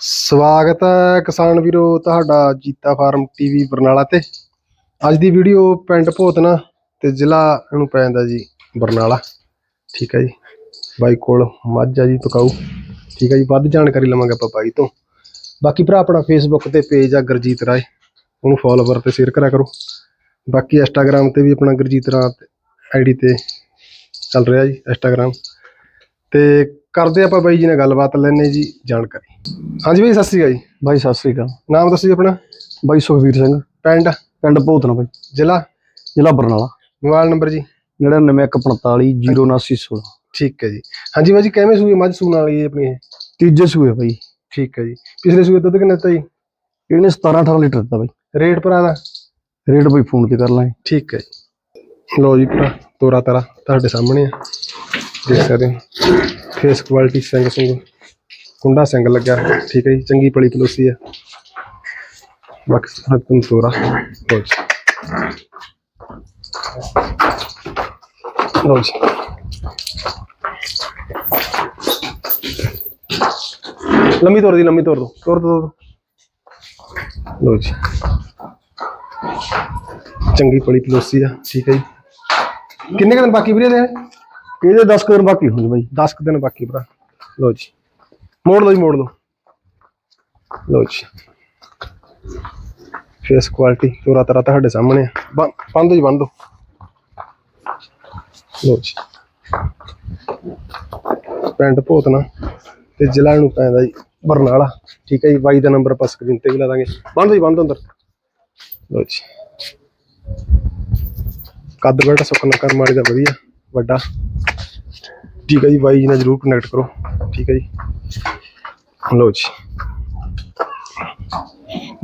ਸਵਾਗਤ ਹੈ ਕਿਸਾਨ ਵੀਰੋ ਤੁਹਾਡਾ ਜੀਤਾ ਫਾਰਮ ਟੀਵੀ ਬਰਨਾਲਾ ਤੇ। ਅੱਜ ਦੀ ਵੀਡੀਓ ਪਿੰਡ ਭੋਤਨਾ ਤੇ ਜ਼ਿਲ੍ਹਾ ਇਹਨੂੰ ਪੈ ਜਾਂਦਾ ਜੀ ਬਰਨਾਲਾ। ਠੀਕ ਹੈ ਜੀ। ਬਾਈ ਕੋਲ ਮੱਝ ਆ ਜੀ, ਪਕਾਊ। ਠੀਕ ਹੈ ਜੀ, ਵੱਧ ਜਾਣਕਾਰੀ ਲਵਾਂਗੇ ਆਪਾਂ ਬਾਈ ਤੋਂ। ਬਾਕੀ ਭਰਾ ਆਪਣਾ ਫੇਸਬੁੱਕ ਤੇ ਪੇਜ ਆ ਗੁਰਜੀਤ ਰਾਏ। ਉਹਨੂੰ ਫੋਲੋਵਰ ਤੇ ਸ਼ੇਅਰ ਕਰਿਆ ਕਰੋ। ਬਾਕੀ ਇੰਸਟਾਗ੍ਰam ਤੇ ਵੀ ਆਪਣਾ ਗੁਰਜੀਤ ਰਾਏ ਆਈਡੀ ਤੇ ਚੱਲ ਰਿਹਾ ਜੀ ਇੰਸਟਾਗ੍ਰam ਤੇ ਕਰਦੇ ਆਪਾਂ ਬਾਈ ਜੀ ਨਾਲ ਗੱਲਬਾਤ ਲੈਣੇ ਜੀ ਜਾਣਕਾਰੀ। ਹਾਂਜੀ ਬਾਈ ਸਤਿ ਸ਼੍ਰੀ ਅਕਾਲ ਜੀ। ਬਾਈ ਸਤਿ ਸ੍ਰੀ ਅਕਾਲ। ਨਾਮ ਦੱਸੋ ਜੀ ਆਪਣਾ। ਬਾਈ ਸੁਖਵੀਰ ਸਿੰਘ। ਪਿੰਡ? ਪਿੰਡ ਭੂਤਨਾ ਬਾਈ। ਜ਼ਿਲ੍ਹਾ? ਜ਼ਿਲ੍ਹਾ ਬਰਨਾਲਾ। ਮੋਬਾਈਲ ਨੰਬਰ ਜੀ। 9945 ਠੀਕ ਹੈ ਜੀ। ਹਾਂਜੀ ਬਾਈ ਜੀ ਕਿਵੇਂ ਸੂਈ ਮੱਝ ਸੂਣ ਵਾਲੀ ਹੈ ਆਪਣੀ ਇਹ? ਤੀਜੇ ਸੂਏ ਬਾਈ। ਠੀਕ ਹੈ ਜੀ। ਪਿਛਲੇ ਸੂਏ ਦੁੱਧ ਕਿੰਨਾ ਦਿੱਤਾ ਜੀ? ਇਹਨੇ 17 18 ਲੀਟਰ ਦਿੱਤਾ ਬਾਈ। ਰੇਟ ਭਰਾ ਦਾ? ਰੇਟ ਬਾਈ ਫੋਨ ਤੇ ਕਰ ਲਾਂਗੇ। ਠੀਕ ਹੈ ਜੀ। ਲਓ ਜੀ ਭਰਾ ਤੋਰਾ ਤਾਰਾ ਤੁਹਾਡੇ ਸਾਹਮਣੇ ਆ। ਦੇਖ ਸਕਦੇ ਹੋ। Face quality Singh Singh. ਕੁੰਡਾ ਸਿੰਘ ਲੱਗਿਆ ਠੀਕ ਹੈ ਜੀ, ਚੰਗੀ ਪਲੀ ਪਲੋਸੀ ਆ ਬਾਕੀ ਸਾਰਾ ਤੁਮ ਤੋਰਾ ਲਓ ਜੀ। ਲੰਮੀ ਤੋਰ ਦੀ, ਲੰਮੀ ਤੋਰ ਦੋ। ਤੋਰ ਦੋ, ਤੋਰ ਜੀ। ਚੰਗੀ ਪਲੀ ਪਲੋਸੀ ਆ। ਠੀਕ ਹੈ ਜੀ। ਕਿੰਨੇ ਕੁ ਦਿਨ ਬਾਕੀ ਵੀਰੇ ਦੇ ਇਹਦੇ 10 ਕੁ ਦਿਨ ਬਾਕੀ ਹੁੰਦੇ ਬਾਈ 10 ਕੁ ਦਿਨ ਬਾਕੀ ਭਰਾ। ਲਓ ਜੀ। ਮੋੜ ਲਓ ਜੀ, ਮੋੜ ਲਓ। ਲਓ ਜੀ। ਫੇਸ ਕੁਆਲਿਟੀ ਤੋਰਾ ਤਰਾ ਤੁਹਾਡੇ ਸਾਹਮਣੇ ਬੰਦ ਜੀ, ਬੰਦ ਦੋ ਲਓ ਜੀ। ਪਿੰਡ ਭੋਤਨਾ ਤੇ ਜ਼ਿਲ੍ਹਾ ਨੂੰ ਪੈਂਦਾ ਜੀ, ਬਰਨਾਲਾ। ਠੀਕ ਹੈ ਜੀ, ਬਾਈ ਦਾ ਨੰਬਰ ਆਪਾਂ ਸਕਰੀਨ ਤੇ ਵੀ ਲਾ ਦਾਂਗੇ। ਬੰਦ ਜੀ, ਬੰਦ ਅੰਦਰ। ਲੋ ਜੀ। ਕੱਦ ਬੈਠਾ ਸੁੱਕਣਾ ਕਰ ਮਾਰੀ ਦਾ ਵਧੀਆ। ਵੱਡਾ। ਠੀਕ ਹੈ ਜੀ ਬਾਈ ਜੀ ਨਾਲ ਜਰੂਰ ਕਨੈਕਟ ਕਰੋ। ਠੀਕ ਹੈ ਜੀ। ਲਓ ਜੀ।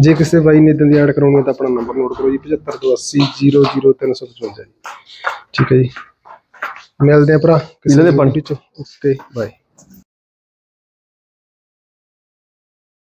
ਜੇ ਕਿਸੇ ਬਾਈ ਨੇ ਇਦਾਂ ਦੀ ਐਡ ਕਰਾਉਣੀ ਹੈ ਤਾਂ ਆਪਣਾ ਨੰਬਰ ਨੋਟ ਕਰੋ ਜੀ 7580 00355 ਜੀ। ਠੀਕ ਹੈ ਜੀ। ਮਿਲਦੇ ਆ ਭਰਾ ਕਿਸੇ ਦੇ ਪਾਣੀ। ਚ। Okay bye